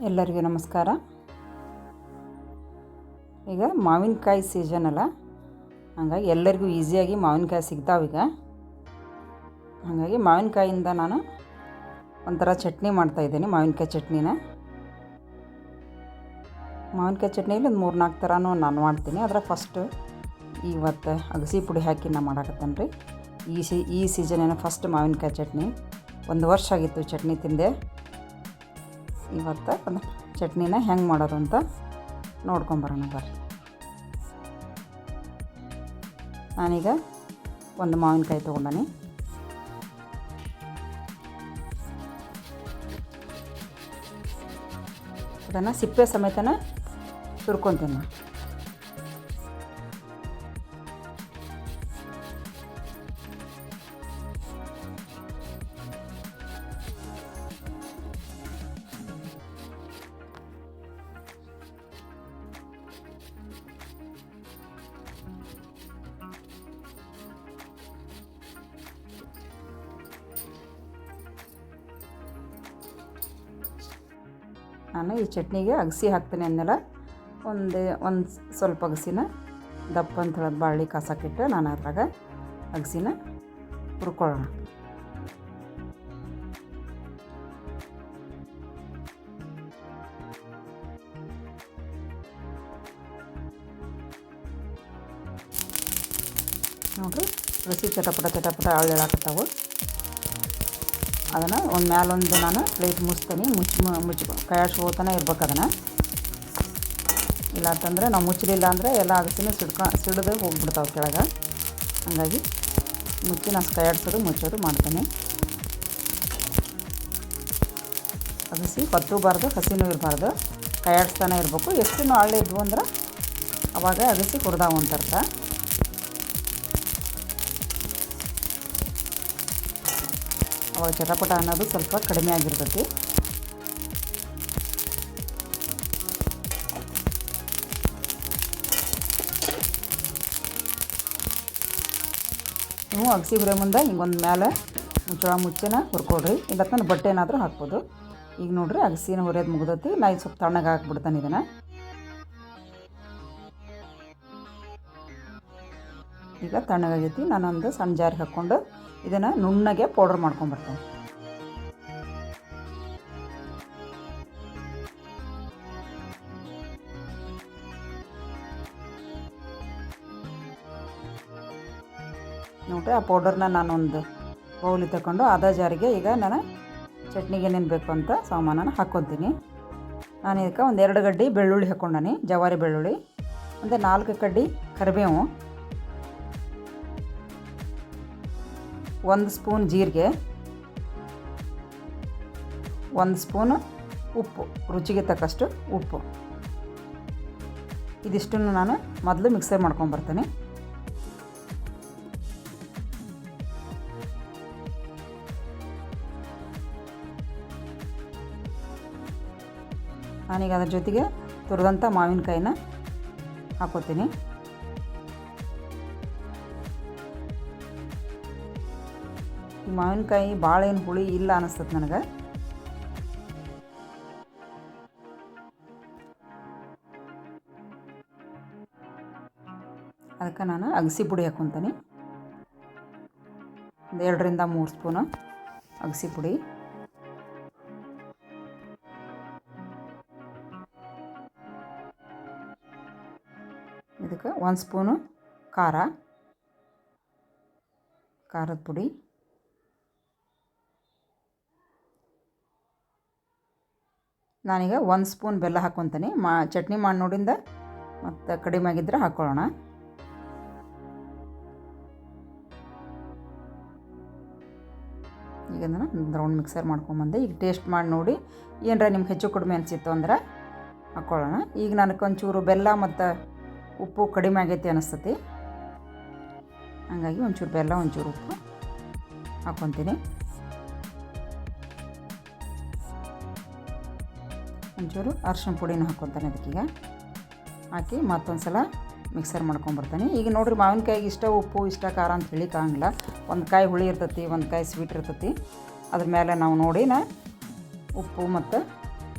ಎಲ್ಲರಿಗೂ ನಮಸ್ಕಾರ. ಈಗ ಮಾವಿನಕಾಯಿ ಸೀಸನ್ ಅಲ್ಲ. ಹಾಗಾಗಿ ಎಲ್ಲರಿಗೂ ಈಸಿಯಾಗಿ ಮಾವಿನಕಾಯಿ ಸಿಗ್ತಾವೆ ಈಗ. ಹಾಗಾಗಿ ಮಾವಿನಕಾಯಿಂದ ನಾನು ಒಂಥರ ಚಟ್ನಿ ಮಾಡ್ತಾಯಿದ್ದೀನಿ ಮಾವಿನಕಾಯಿ ಚಟ್ನಿನ. ಮಾವಿನಕಾಯಿ ಚಟ್ನಿಯಲ್ಲಿ ಒಂದು ಮೂರು ನಾಲ್ಕು ಥರನೂ ನಾನು ಮಾಡ್ತೀನಿ. ಅದರ ಫಸ್ಟು ಇವತ್ತು ಅಗಸಿ ಪುಡಿ ಹಾಕಿ ನಾ ಮಾಡಾಕತ್ತೇನೆ ರೀ ಈ ಸಿ, ಈ ಸೀಸನ್ ಏನೋ ಫಸ್ಟ್ ಮಾವಿನಕಾಯಿ ಚಟ್ನಿ. ಒಂದು ವರ್ಷ ಆಗಿತ್ತು ಚಟ್ನಿ ತಿಂದೆ. ಇವತ್ತು ಚಟ್ನಿನ ಹೆಂಗೆ ಮಾಡೋದು ಅಂತ ನೋಡ್ಕೊಂಬರೋಣ ಬರ್ರಿ. ನಾನೀಗ ಒಂದು ಮಾವಿನಕಾಯಿ ತೊಗೊಂಡಿ ಅದನ್ನು ಸಿಪ್ಪೆ ಸಮೇತನ ತುರ್ಕೊತೀನಿ. ನಾನು ಈ ಚಟ್ನಿಗೆ ಅಗಸಿ ಹಾಕ್ತೀನಿ ಅಂದೆಲ್ಲ. ಒಂದು ಒಂದು ಸ್ವಲ್ಪ ಅಗಸಿನ, ದಪ್ಪ ಅಂತ ಹೇಳೋದು ಬಾಳೆ ಕಾಸಕ್ಕಿಟ್ಟು ನಾನು ಅದ್ರಾಗ ಅಗಸಿನ ಹುರ್ಕೊಳ್ಳೋಣ. ನೋಡಿರಿ ರಸಿ ಚಟಪಟ ಚಟಪಟ ಅಳ್ಳೆಳಾಕತ್ತಾವು ಅದನ್ನು ಒಂದು ಮ್ಯಾಲೊಂದು ನಾನು ಪ್ಲೇಟ್ ಮುಚ್ತೀನಿ ಮುಚ್ಚಿ ಮುಚ್ಚಿ ಕೈಯಾಡ್ಸ್ಕೋತಾನೆ ಇರ್ಬೇಕು ಅದನ್ನು. ಇಲ್ಲ ಅಂತಂದರೆ ನಾವು ಮುಚ್ಚಲಿಲ್ಲ ಅಂದರೆ ಎಲ್ಲ ಅಗಸಿನೂ ಸಿಡ್ಕೊ ಸಿಡಿದು ಹೋಗ್ಬಿಡ್ತಾವೆ ಕೆಳಗೆ. ಹಾಗಾಗಿ ಮುಚ್ಚಿ ನಾನು ಕೈಯಾಡ್ಸೋದು, ಮುಚ್ಚೋದು ಮಾಡ್ತೀನಿ. ಅಗಸಿ ಹೊತ್ತೂಬಾರ್ದು ಹಸಿನೂ ಇರಬಾರ್ದು. ಕೈಯಾಡಿಸ್ತಾನೆ ಇರಬೇಕು. ಎಷ್ಟು ಹಳ್ಳಿ ಇದ್ವು ಅಂದ್ರೆ ಅವಾಗ ಅಗಸಿ ಕುಡ್ದಾವು ಅಂತ ಅರ್ಥ ಅವಾಗ ಚಟಪಟ ಅನ್ನೋದು ಸ್ವಲ್ಪ ಕಡಿಮೆ ಆಗಿರ್ತೈತಿ. ನೀವು ಅಗಸಿ ಹುರಿಯೋ ಮುಂದೆ ಹಿಂಗೊಂದು ಮೇಲೆ ಮುಚ್ಚಳ ಮುಚ್ಚಿನ ಹುರ್ಕೊಡ್ರಿ. ಇಲ್ಲ ಬಟ್ಟೆ ಏನಾದರೂ ಹಾಕ್ಬೋದು. ಈಗ ನೋಡ್ರಿ ಅಗಸಿನ ಹುರಿಯೋದು ಮುಗ್ದೈತಿ. ನಾ ಇದು ಸ್ವಲ್ಪ ತಣ್ಣಗೆ ಹಾಕ್ಬಿಡ್ತಾನೆ ಇದನ್ನು. ಈಗ ತಣ್ಣಗಾಗೈತಿ ನಾನೊಂದು ಸಣ್ಣ ಜಾರಿ ಹಾಕ್ಕೊಂಡು ಇದನ್ನು ನುಣ್ಣಗೆ ಪೌಡ್ರ್ ಮಾಡ್ಕೊಂಬರ್ತೇನೆ ನೋಡ್ರಿ, ಆ ಪೌಡರ್ನ ನಾನೊಂದು ಬೌಲಿ ತಗೊಂಡು ಅದ ಜಾರಿಗೆ ಈಗ ನಾನು ಚಟ್ನಿಗೆ ಏನೇನು ಬೇಕು ಅಂತ ಸಾಮಾನನ ಹಾಕ್ಕೊತೀನಿ. ನಾನು ಇದಕ್ಕೆ ಒಂದು ಎರಡು ಗಡ್ಡಿ ಬೆಳ್ಳುಳ್ಳಿ ಹಾಕ್ಕೊಂಡಾನಿ ಜವಾರಿ ಬೆಳ್ಳುಳ್ಳಿ ಮತ್ತು ನಾಲ್ಕು ಕಡ್ಡಿ ಕರಿಬೇವು. ಒಂದು ಸ್ಪೂನ್ ಜೀರಿಗೆ, ಒಂದು ಸ್ಪೂನು ಉಪ್ಪು, ರುಚಿಗೆ ತಕ್ಕಷ್ಟು ಉಪ್ಪು. ಇದಿಷ್ಟನ್ನು ನಾನು ಮೊದಲು ಮಿಕ್ಸರ್ ಮಾಡ್ಕೊಂಬರ್ತೀನಿ ನಾನೀಗ ಅದ್ರ ಜೊತೆಗೆ ತುರಿದಂಥ ಮಾವಿನಕಾಯಿನ ಹಾಕೋತೀನಿ. ಈ ಮಾವಿನಕಾಯಿ ಭಾಳ ಏನು ಹುಳಿ ಇಲ್ಲ ಅನ್ನಿಸ್ತದೆ ನನಗೆ. ಅದಕ್ಕೆ ನಾನು ಅಗಸಿ ಪುಡಿ ಹಾಕೊತೀನಿ. ಒಂದು ಎರಡರಿಂದ ಮೂರು ಸ್ಪೂನು ಅಗಸಿ ಪುಡಿ. ಇದಕ್ಕೆ ಒಂದು ಸ್ಪೂನು ಖಾರ. ಖಾರದ ಪುಡಿ. ನಾನೀಗ ಒಂದು ಸ್ಪೂನ್ ಬೆಲ್ಲ ಹಾಕ್ಕೊತೀನಿ ಮಾ, ಚಟ್ನಿ ಮಾಡಿ ನೋಡಿಂದ ಮತ್ತು ಕಡಿಮೆ ಆಗಿದ್ದರೆ ಹಾಕ್ಕೊಳ್ಳೋಣ ಈಗ ನಾನು ರೌಂಡ್ ಮಿಕ್ಸರ್ ಮಾಡ್ಕೊಂಬಂದೆ. ಈಗ ಟೇಸ್ಟ್ ಮಾಡಿ ನೋಡಿ ಏನರ ನಿಮ್ಗೆ ಹೆಚ್ಚು ಕಡಿಮೆ ಅನಿಸಿತ್ತು ಅಂದ್ರೆ ಹಾಕ್ಕೊಳ್ಳೋಣ ಈಗ ನನಗೆ ಒಂಚೂರು ಬೆಲ್ಲ ಮತ್ತು ಉಪ್ಪು ಕಡಿಮೆ ಆಗೈತಿ ಅನಿಸ್ತತಿ. ಹಾಗಾಗಿ ಒಂಚೂರು ಬೆಲ್ಲ, ಒಂಚೂರು ಉಪ್ಪು ಹಾಕ್ಕೊತೀನಿ ಒಂಚೂರು ಅರ್ಶಿನ ಪುಡಿನ ಹಾಕ್ಕೊತಾನೆ ಅದಕ್ಕೀಗ. ಹಾಕಿ ಮತ್ತೊಂದು ಸಲ ಮಿಕ್ಸರ್ ಮಾಡ್ಕೊಂಬರ್ತಾನೆ. ಈಗ ನೋಡಿರಿ ಮಾವಿನಕಾಯಿಗೆ ಇಷ್ಟ ಉಪ್ಪು, ಇಷ್ಟ ಖಾರ ಅಂತ ಹೇಳಿಕ್ಕಾಗಂಗಿಲ್ಲ ಒಂದು ಕಾಯಿ ಹುಳಿ ಇರ್ತೈತಿ, ಒಂದು ಕಾಯಿ ಸ್ವೀಟ್ ಇರ್ತೈತಿ. ಅದ್ರ ಮೇಲೆ ನಾವು ನೋಡಿ ನಾ ಉಪ್ಪು ಮತ್ತು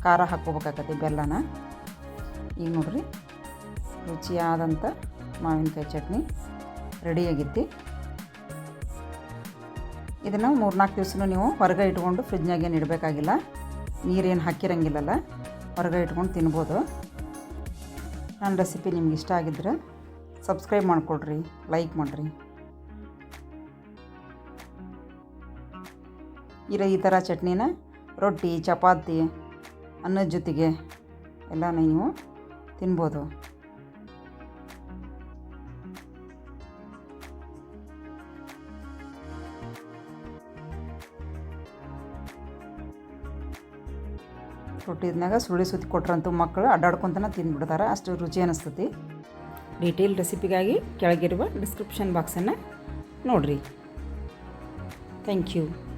ಖಾರ ಹಾಕ್ಕೋಬೇಕಾಗತ್ತೆ ಬೆಲ್ಲನ. ಈಗ ನೋಡಿರಿ ರುಚಿಯಾದಂಥ ಮಾವಿನಕಾಯಿ ಚಟ್ನಿ ರೆಡಿಯಾಗಿತ್ತು. ಇದನ್ನು ಮೂರ್ನಾಲ್ಕು ದಿವ್ಸನೂ ನೀವು ಹೊರಗೆ ಇಟ್ಕೊಂಡು ಫ್ರಿಜ್ನಾಗೇನು ಇಡಬೇಕಾಗಿಲ್ಲ. ನೀರೇನು ಹಾಕಿರಂಗಿಲ್ಲಲ್ಲ. ಹೊರಗೆ ಇಟ್ಕೊಂಡು ತಿನ್ಬೋದು. ನನ್ನ ರೆಸಿಪಿ ನಿಮ್ಗೆ ಇಷ್ಟ ಆಗಿದ್ರೆ ಸಬ್ಸ್ಕ್ರೈಬ್ ಮಾಡಿಕೊಡ್ರಿ ಲೈಕ್ ಮಾಡಿರಿ. ಇರೋ ಈ ಥರ ಚಟ್ನಿನ ರೊಟ್ಟಿ, ಚಪಾತಿ ಅನ್ನದ ಜೊತೆಗೆ ಎಲ್ಲ ನೀವು ತಿನ್ಬೋದು. ರೊಟ್ಟಿದ್ನಾಗ ಸುಳಿ ಸುತ್ತಿ ಕೊಟ್ರಂತು ಮಕ್ಕಳು ಅಡ್ಡಾಡ್ಕೊತನ ತಿಂದ್ಬಿಡ್ತಾರೆ. ಅಷ್ಟು ರುಚಿ ಅನ್ನಿಸ್ತತಿ ಡೀಟೇಲ್ ರೆಸಿಪಿಗಾಗಿ ಕೆಳಗಿರುವ ಡಿಸ್ಕ್ರಿಪ್ಷನ್ ಬಾಕ್ಸನ್ನು ನೋಡಿರಿ. Thank you.